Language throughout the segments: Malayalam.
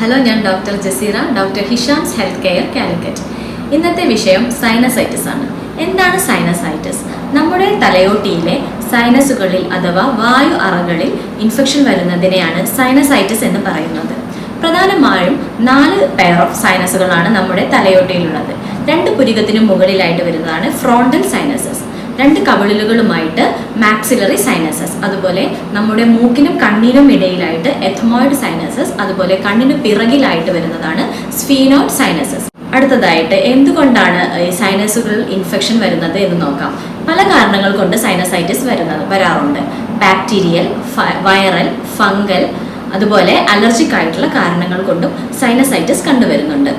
ഹലോ ഞാൻ doctor Jaseera doctor Hisham's health care Calicut. ഇന്നത്തെ വിഷയം സൈനസൈറ്റിസ് ആണ്. എന്താണ് സൈനസൈറ്റിസ് നമ്മുടെ തലയോട്ടിയിലെ സൈനസുകളിൽ അഥവാ വായു അറകളിൽ ഇൻഫെക്ഷൻ വരുന്നതിനെയാണ് സൈനസൈറ്റിസ് എന്ന് പറയുന്നത്. പ്രധാനമായും നാല് പെയർ ഓഫ് സൈനസുകളാണ് നമ്മുടെ തലയോട്ടിയിലുള്ളത്. രണ്ട് പുരികത്തിനും മുകളിലായിട്ട് വരുന്നതാണ് ഫ്രോണ്ടൽ സൈനസസ് രണ്ട് കവിളിലുകളുമായിട്ട് മാക്സിലറി സൈനസസ് അതുപോലെ നമ്മുടെ മൂക്കിനും കണ്ണിനും ഇടയിലായിട്ട് എഥമോയിഡ് സൈനസസ് അതുപോലെ കണ്ണിന് പിറകിലായിട്ട് വരുന്നതാണ് സ്ഫീനോയിഡ് സൈനസസ് അടുത്തതായിട്ട് എന്തുകൊണ്ടാണ് ഈ സൈനസുകൾ ഇൻഫെക്ഷൻ വരുന്നത് എന്ന് നോക്കാം. പല കാരണങ്ങൾ കൊണ്ട് സൈനസൈറ്റിസ് വരുന്നത് വരാറുണ്ട്. ബാക്ടീരിയൽ വൈറൽ ഫംഗൽ അതുപോലെ അലർജിക് ആയിട്ടുള്ള കാരണങ്ങൾ കൊണ്ടും സൈനസൈറ്റിസ് കണ്ടുവരുന്നുണ്ട്.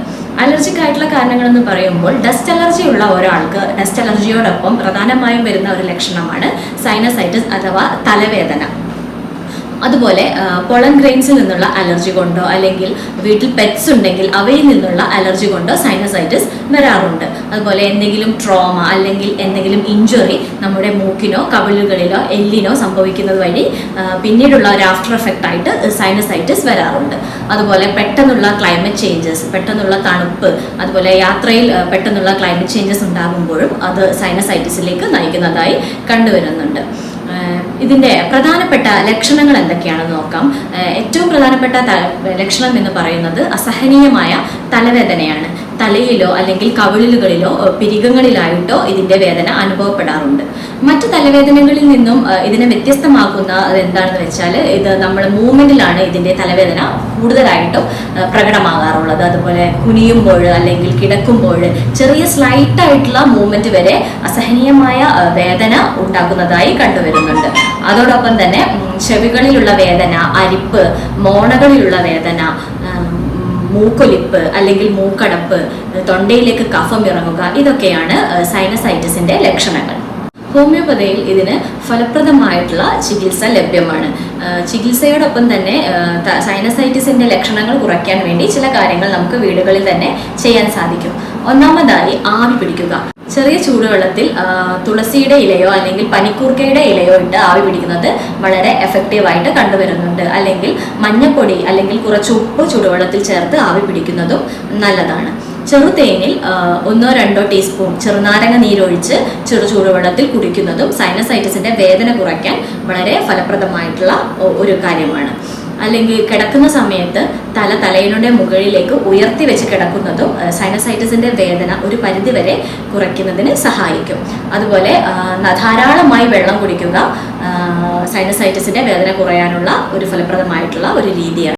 അലർജിക് ആയിട്ടുള്ള കാരണങ്ങൾ എന്ന് പറയുമ്പോൾ ഡസ്റ്റ് അലർജി ഉള്ള ഒരാൾക്ക് ഡസ്റ്റ് അലർജിയോടൊപ്പം പ്രധാനമായും വരുന്ന ഒരു ലക്ഷണമാണ് സൈനസൈറ്റിസ് അഥവാ തലവേദന. അതുപോലെ പൊളൻ ഗ്രെയിൻസിൽ നിന്നുള്ള അലർജി കൊണ്ടോ അല്ലെങ്കിൽ വീട്ടിൽ പെറ്റ്സ് ഉണ്ടെങ്കിൽ അവയിൽ നിന്നുള്ള അലർജി കൊണ്ടോ സൈനസൈറ്റിസ് വരാറുണ്ട്. അതുപോലെ എന്തെങ്കിലും ട്രോമ അല്ലെങ്കിൽ എന്തെങ്കിലും ഇഞ്ചുറി നമ്മുടെ മൂക്കിനോ കവിളുകളിലോ എല്ലിനോ സംഭവിക്കുന്നത് വഴി പിന്നീടുള്ള ഒരു ആഫ്റ്റർ എഫക്റ്റ് ആയിട്ട് സൈനസൈറ്റിസ് വരാറുണ്ട്. അതുപോലെ പെട്ടെന്നുള്ള ക്ലൈമറ്റ് ചേഞ്ചസ് പെട്ടെന്നുള്ള തണുപ്പ് അതുപോലെ യാത്രയിൽ പെട്ടെന്നുള്ള ക്ലൈമറ്റ് ചേഞ്ചസ് ഉണ്ടാകുമ്പോഴും അത് സൈനസൈറ്റിസിലേക്ക് നയിക്കുന്നതായി കണ്ടുവരുന്നുണ്ട്. ഇതിന്റെ പ്രധാനപ്പെട്ട ലക്ഷണങ്ങൾ എന്തൊക്കെയാണെന്ന് നോക്കാം. ഏറ്റവും പ്രധാനപ്പെട്ട ലക്ഷണം എന്ന് പറയുന്നത് അസഹനീയമായ തലവേദനയാണ്. തലയിലോ അല്ലെങ്കിൽ കവിളിലുകളിലോ പിരികങ്ങളിലായിട്ടോ ഇതിന്റെ വേദന അനുഭവപ്പെടാറുണ്ട്. മറ്റു തലവേദനകളിൽ നിന്നും ഇതിനെ വ്യത്യസ്തമാക്കുന്ന എന്താണെന്ന് വെച്ചാൽ ഇത് നമ്മുടെ മൂവ്മെന്റിലാണ് ഇതിന്റെ തലവേദന കൂടുതലായിട്ടും പ്രകടമാകാറുള്ളത്. അതുപോലെ കുനിയുമ്പോൾ അല്ലെങ്കിൽ കിടക്കുമ്പോൾ ചെറിയ സ്ലൈറ്റ് ആയിട്ടുള്ള മൂവ്മെന്റ് വരെ അസഹനീയമായ വേദന ഉണ്ടാക്കുന്നതായി കണ്ടുവരുന്നുണ്ട്. അതോടൊപ്പം തന്നെ ചെവികളിലുള്ള വേദന അരിപ്പ് മോണകളിലുള്ള വേദന മൂക്കൊലിപ്പ് അല്ലെങ്കിൽ മൂക്കടപ്പ് തൊണ്ടയിലേക്ക് കഫം ഇറങ്ങുക ഇതൊക്കെയാണ് സൈനസൈറ്റിസിന്റെ ലക്ഷണങ്ങൾ. ഹോമിയോപതിയിൽ ഇതിന് ഫലപ്രദമായിട്ടുള്ള ചികിത്സ ലഭ്യമാണ്. ചികിത്സയോടൊപ്പം തന്നെ സൈനസൈറ്റിസിന്റെ ലക്ഷണങ്ങൾ കുറയ്ക്കാൻ വേണ്ടി ചില കാര്യങ്ങൾ നമുക്ക് വീടുകളിൽ തന്നെ ചെയ്യാൻ സാധിക്കും. ഒന്നാമതായി ആവി പിടിക്കുക. ചെറിയ ചൂടുവെള്ളത്തിൽ തുളസിയുടെ ഇലയോ അല്ലെങ്കിൽ പനിക്കൂർക്കയുടെ ഇലയോ ഇട്ട് ആവി പിടിക്കുന്നത് വളരെ എഫക്റ്റീവായിട്ട് കണ്ടുവരുന്നുണ്ട്. അല്ലെങ്കിൽ മഞ്ഞപ്പൊടി അല്ലെങ്കിൽ കുറച്ച് ഉപ്പ് ചൂടുവെള്ളത്തിൽ ചേർത്ത് ആവി പിടിക്കുന്നതും നല്ലതാണ്. ചെറുതേനിൽ ഒന്നോ രണ്ടോ ടീസ്പൂൺ ചെറുനാരങ്ങ നീരൊഴിച്ച് ചെറു ചൂടുവെള്ളത്തിൽ കുടിക്കുന്നതും സൈനസൈറ്റിസിന്റെ വേദന കുറയ്ക്കാൻ വളരെ ഫലപ്രദമായിട്ടുള്ള ഒരു കാര്യമാണ്. അല്ലെങ്കിൽ കിടക്കുന്ന സമയത്ത് തല തലയിലൂടെ മുകളിലേക്ക് ഉയർത്തി വെച്ച് കിടക്കുന്നതും സൈനസൈറ്റിസിന്റെ വേദന ഒരു പരിധിവരെ കുറയ്ക്കുന്നതിന് സഹായിക്കും. അതുപോലെ ധാരാളമായി വെള്ളം കുടിക്കുക സൈനസൈറ്റിസിന്റെ വേദന കുറയാനുള്ള ഒരു ഫലപ്രദമായിട്ടുള്ള ഒരു രീതിയാണ്.